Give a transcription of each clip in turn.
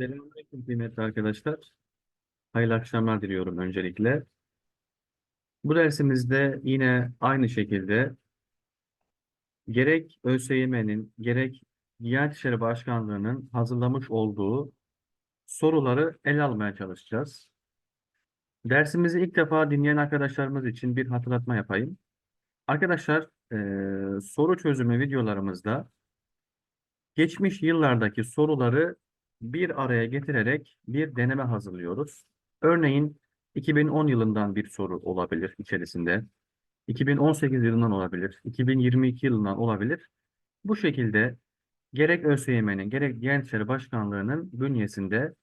Selamünaleyküm kıymetli arkadaşlar. Hayırlı akşamlar diliyorum öncelikle. Bu dersimizde yine aynı şekilde gerek ÖSYM'nin gerek Diyanet İşleri Başkanlığı'nın hazırlamış olduğu soruları ele almaya çalışacağız. Dersimizi ilk defa dinleyen arkadaşlarımız için bir hatırlatma yapayım. Arkadaşlar, soru çözümü videolarımızda geçmiş yıllardaki soruları bir araya getirerek bir deneme hazırlıyoruz. Örneğin 2010 yılından bir soru olabilir içerisinde. 2018 yılından olabilir, 2022 yılından olabilir. Bu şekilde gerek ÖSYM'nin gerek Diyanet İşleri Başkanlığı'nın bünyesinde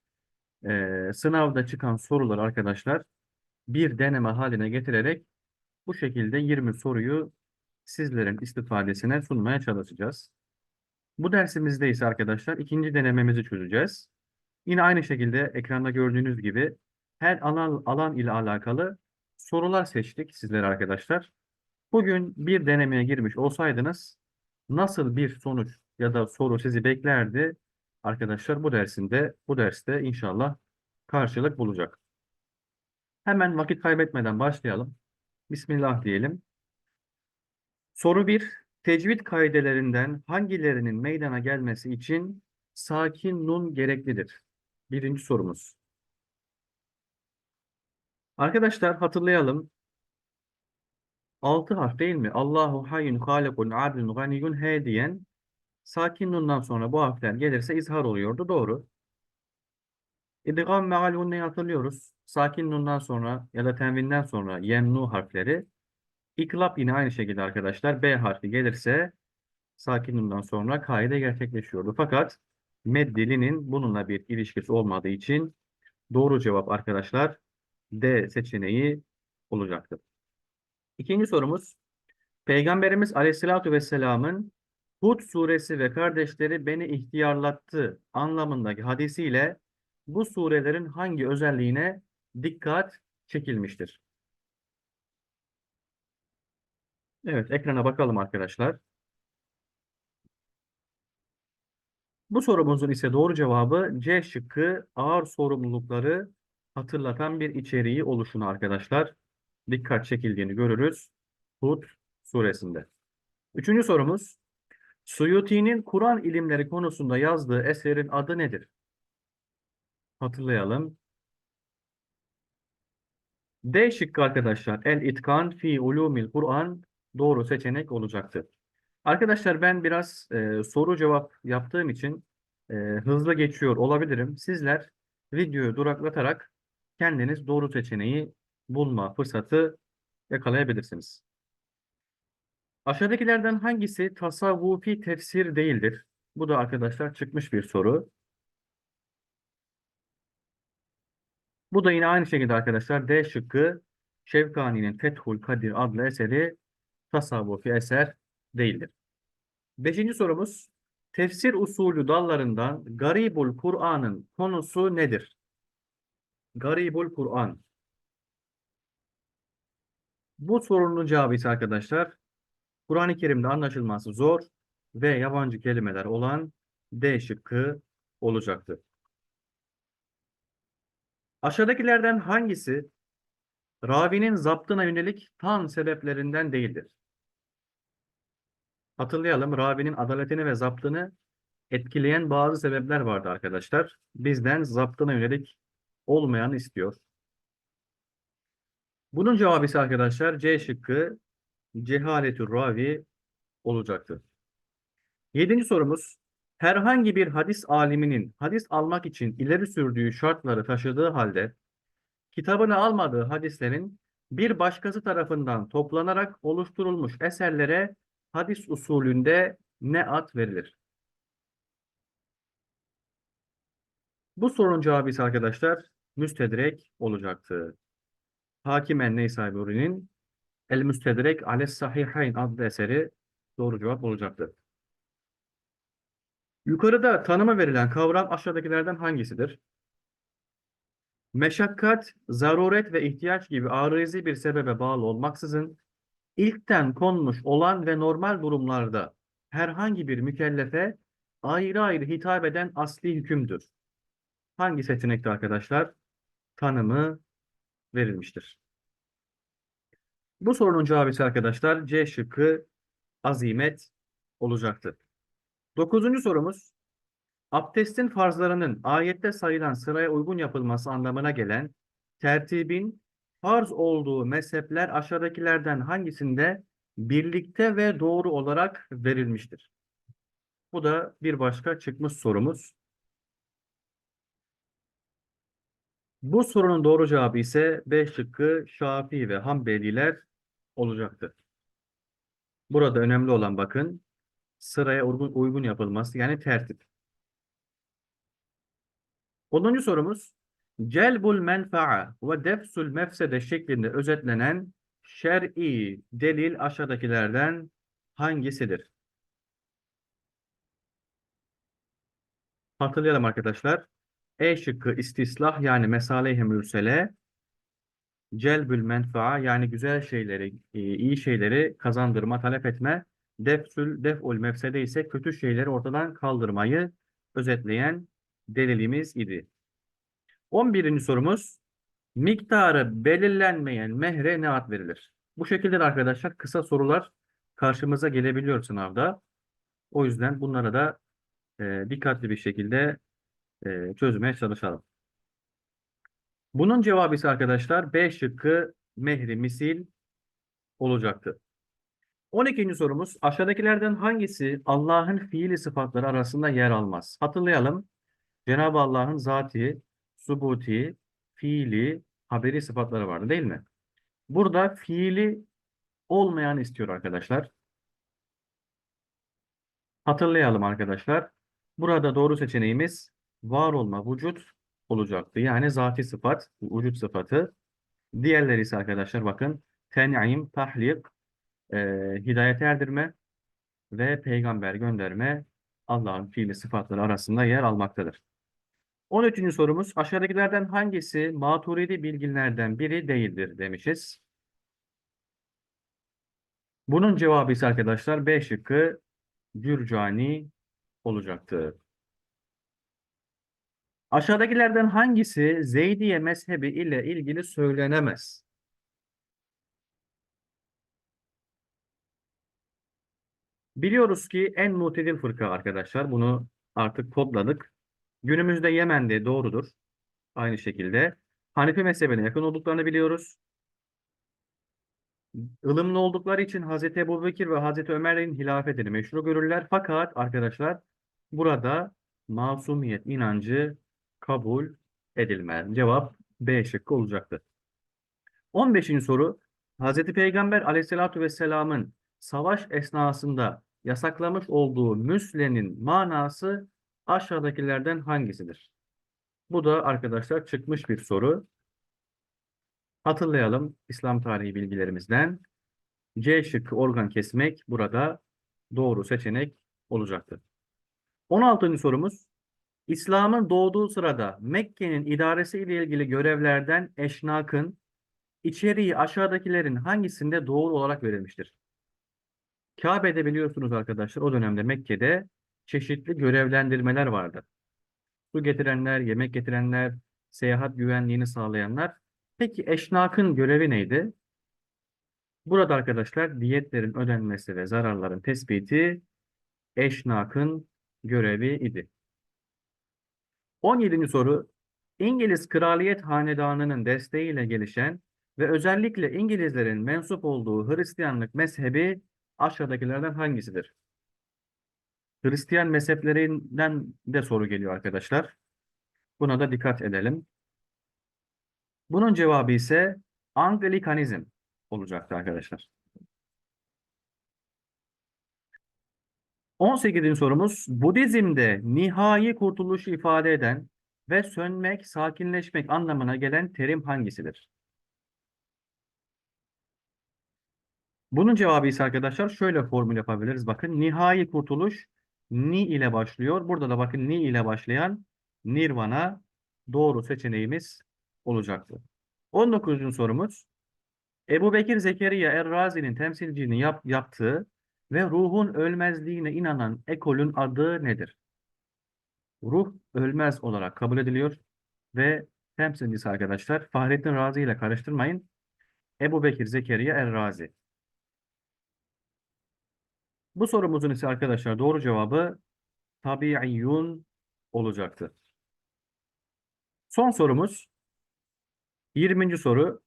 eee, sınavda çıkan soruları arkadaşlar bir deneme haline getirerek bu şekilde 20 soruyu sizlerin istifadesine sunmaya çalışacağız. Bu dersimizde ise arkadaşlar ikinci denememizi çözeceğiz. Yine aynı şekilde ekranda gördüğünüz gibi her alan, alan ile alakalı sorular seçtik sizlere arkadaşlar. Bugün bir denemeye girmiş olsaydınız nasıl bir sonuç ya da soru sizi beklerdi arkadaşlar bu dersinde bu derste inşallah karşılık bulacak. Hemen vakit kaybetmeden başlayalım. Bismillah diyelim. Soru 1. Tecvid kaidelerinden hangilerinin meydana gelmesi için sakin nun gereklidir? Birinci sorumuz. Arkadaşlar hatırlayalım. 6 harf değil mi? Allahu hayyun halikun adilun ganiyyun he diyen sakin nundan sonra bu harfler gelirse izhar oluyordu. Doğru. İdgam meal gunneyi hatırlıyoruz. Sakin nundan sonra ya da tenvinden sonra yemnu harfleri. İklap yine aynı şekilde arkadaşlar. B harfi gelirse sakin nundan sonra kaide gerçekleşiyordu. Fakat meddilinin bununla bir ilişkisi olmadığı için doğru cevap arkadaşlar D seçeneği olacaktır. İkinci sorumuz. Peygamberimiz Aleyhisselatü Vesselam'ın Hud suresi ve kardeşleri beni ihtiyarlattı anlamındaki hadisiyle bu surelerin hangi özelliğine dikkat çekilmiştir? Evet, ekrana bakalım arkadaşlar. Bu sorumuzun ise doğru cevabı C şıkkı ağır sorumlulukları hatırlatan bir içeriği oluşunu arkadaşlar. Dikkat çekildiğini görürüz Hud suresinde. Üçüncü sorumuz. Suyuti'nin Kur'an ilimleri konusunda yazdığı eserin adı nedir? Hatırlayalım. D şıkkı arkadaşlar. El-İtkan fi ulumil Kur'an doğru seçenek olacaktır. Arkadaşlar ben biraz e, soru cevap yaptığım için e, hızlı geçiyor olabilirim. Sizler videoyu duraklatarak kendiniz doğru seçeneği bulma fırsatı yakalayabilirsiniz. Aşağıdakilerden hangisi tasavvufi tefsir değildir? Bu da arkadaşlar çıkmış bir soru. Bu da yine aynı şekilde arkadaşlar D şıkkı Şevkani'nin Fethul Kadir adlı eseri tasavvufi eser değildir. Beşinci sorumuz. Tefsir usulü dallarından Garibul Kur'an'ın konusu nedir? Garibul Kur'an. Bu sorunun cevabı ise arkadaşlar Kur'an-ı Kerim'de anlaşılması zor ve yabancı kelimeler olan D şıkkı olacaktır. Aşağıdakilerden hangisi ravinin zaptına yönelik tan sebeplerinden değildir? Hatırlayalım, ravinin adaletini ve zaptını etkileyen bazı sebepler vardı arkadaşlar. Bizden zaptına yönelik olmayanı istiyor. Bunun cevabı ise arkadaşlar C şıkkı cehaletü ravi olacaktır. Yedinci sorumuz. Herhangi bir hadis aliminin hadis almak için ileri sürdüğü şartları taşıdığı halde kitabını almadığı hadislerin bir başkası tarafından toplanarak oluşturulmuş eserlere hadis usulünde ne ad verilir? Bu sorunun cevabı ise arkadaşlar müstedrek olacaktı. Hakim en-Neysaburi'nin El Müstedrek Ales Sahihayn adlı eseri doğru cevap olacaktır. Yukarıda tanıma verilen kavram aşağıdakilerden hangisidir? Meşakkat, zaruret ve ihtiyaç gibi arızi bir sebebe bağlı olmaksızın ilkten konmuş olan ve normal durumlarda herhangi bir mükellefe ayrı ayrı hitap eden asli hükümdür. hangi seçenekte arkadaşlar tanımı verilmiştir? Bu sorunun cevabı ise arkadaşlar C şıkkı azimet olacaktı. Dokuzuncu sorumuz abdestin farzlarının ayette sayılan sıraya uygun yapılması anlamına gelen tertibin farz olduğu mezhepler aşağıdakilerden hangisinde birlikte ve doğru olarak verilmiştir? Bu da bir başka çıkmış sorumuz. Bu sorunun doğru cevabı ise B şıkkı Şafii ve Hanbeliler olacaktır. Burada önemli olan bakın sıraya uygun, uygun yapılması yani tertip. 10. sorumuz celbul menfa'a ve defsul mefsede şeklinde özetlenen şer'i delil aşağıdakilerden hangisidir? Hatırlayalım arkadaşlar. E şıkkı istislah yani mesale-i mürsele celbül menfaa yani güzel şeyleri, e, iyi şeyleri kazandırma, talep etme, defsül, def'ul mefsede ise kötü şeyleri ortadan kaldırmayı özetleyen delilimiz idi. 11. sorumuz miktarı belirlenmeyen mehre ne ad verilir? Bu şekilde de arkadaşlar kısa sorular karşımıza gelebiliyor sınavda. O yüzden bunlara da e, dikkatli bir şekilde e, çözmeye çalışalım. Bunun cevabı ise arkadaşlar B şıkkı mehri misil olacaktı. 12. sorumuz aşağıdakilerden hangisi Allah'ın fiili sıfatları arasında yer almaz? Hatırlayalım. Cenab-ı Allah'ın zati, subuti, fiili, haberi sıfatları vardı değil mi? Burada fiili olmayan istiyor arkadaşlar. Hatırlayalım arkadaşlar. Burada doğru seçeneğimiz var olma, vücut olacaktı. Yani zati sıfat, vücut sıfatı. Diğerleri ise arkadaşlar bakın ten'im, tahlik, e, hidayet erdirme ve peygamber gönderme Allah'ın fiili sıfatları arasında yer almaktadır. 13. sorumuz aşağıdakilerden hangisi maturidi bilginlerden biri değildir demişiz. Bunun cevabı ise arkadaşlar B şıkkı Gürcani olacaktır. Aşağıdakilerden hangisi Zeydiye mezhebi ile ilgili söylenemez? Biliyoruz ki en mutedil fırka arkadaşlar. Bunu artık kodladık. Günümüzde Yemen'de doğrudur. Aynı şekilde. Hanefi mezhebine yakın olduklarını biliyoruz. ılımlı oldukları için Hazreti Ebubekir ve Hazreti Ömer'in hilafetini meşru görürler. Fakat arkadaşlar burada masumiyet inancı kabul edilmez. Cevap B şıkkı olacaktı. 15. soru Hazreti Peygamber aleyhissalatü vesselamın savaş esnasında yasaklamış olduğu müslenin manası aşağıdakilerden hangisidir? Bu da arkadaşlar çıkmış bir soru. Hatırlayalım İslam tarihi bilgilerimizden. C şıkkı organ kesmek burada doğru seçenek olacaktır. 16. sorumuz. İslam'ın doğduğu sırada Mekke'nin idaresi ile ilgili görevlerden eşnakın içeriği aşağıdakilerin hangisinde doğru olarak verilmiştir? Kabe'de biliyorsunuz arkadaşlar o dönemde Mekke'de çeşitli görevlendirmeler vardı. Su getirenler, yemek getirenler, seyahat güvenliğini sağlayanlar. Peki eşnakın görevi neydi? Burada arkadaşlar diyetlerin ödenmesi ve zararların tespiti eşnakın görevi idi. 17. soru İngiliz Kraliyet Hanedanı'nın desteğiyle gelişen ve özellikle İngilizlerin mensup olduğu Hristiyanlık mezhebi aşağıdakilerden hangisidir? Hristiyan mezheplerinden de soru geliyor arkadaşlar. Buna da dikkat edelim. Bunun cevabı ise Anglikanizm olacaktı arkadaşlar. 18. sorumuz Budizm'de nihai kurtuluşu ifade eden ve sönmek, sakinleşmek anlamına gelen terim hangisidir? Bunun cevabı ise arkadaşlar şöyle formül yapabiliriz. Bakın nihai kurtuluş ni ile başlıyor. Burada da bakın ni ile başlayan nirvana doğru seçeneğimiz olacaktır. 19. sorumuz Ebu Bekir Zekeriya Er-Razi'nin temsilciliğini yap, yaptığı ve ruhun ölmezliğine inanan ekolün adı nedir? Ruh ölmez olarak kabul ediliyor. ve temsilcisi arkadaşlar Fahrettin Razi ile karıştırmayın. Ebu Bekir Zekeriya Er-Razi. Bu sorumuzun ise arkadaşlar doğru cevabı tabiiyyun olacaktı. Son sorumuz 20. soru.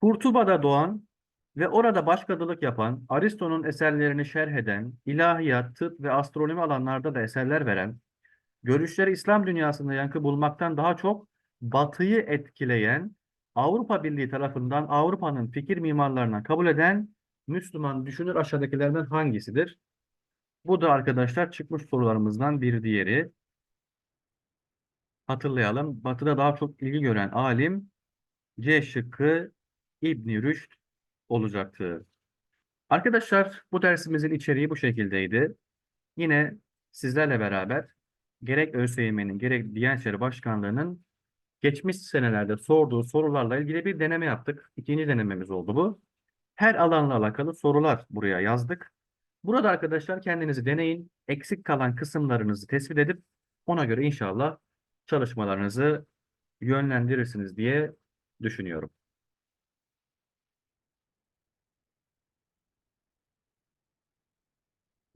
Kurtuba'da doğan ve orada başkadılık yapan, Aristo'nun eserlerini şerh eden, ilahiyat, tıp ve astronomi alanlarda da eserler veren, görüşleri İslam dünyasında yankı bulmaktan daha çok Batı'yı etkileyen, Avrupa Birliği tarafından Avrupa'nın fikir mimarlarına kabul eden Müslüman düşünür aşağıdakilerden hangisidir? Bu da arkadaşlar çıkmış sorularımızdan bir diğeri. Hatırlayalım. Batı'da daha çok ilgi gören alim C şıkkı İbn Rüşd olacaktı. Arkadaşlar bu dersimizin içeriği bu şekildeydi. Yine sizlerle beraber gerek ÖSYM'nin gerek Diyanet İşleri Başkanlığı'nın geçmiş senelerde sorduğu sorularla ilgili bir deneme yaptık. İkinci denememiz oldu bu. Her alanla alakalı sorular buraya yazdık. Burada arkadaşlar kendinizi deneyin. Eksik kalan kısımlarınızı tespit edip ona göre inşallah çalışmalarınızı yönlendirirsiniz diye düşünüyorum.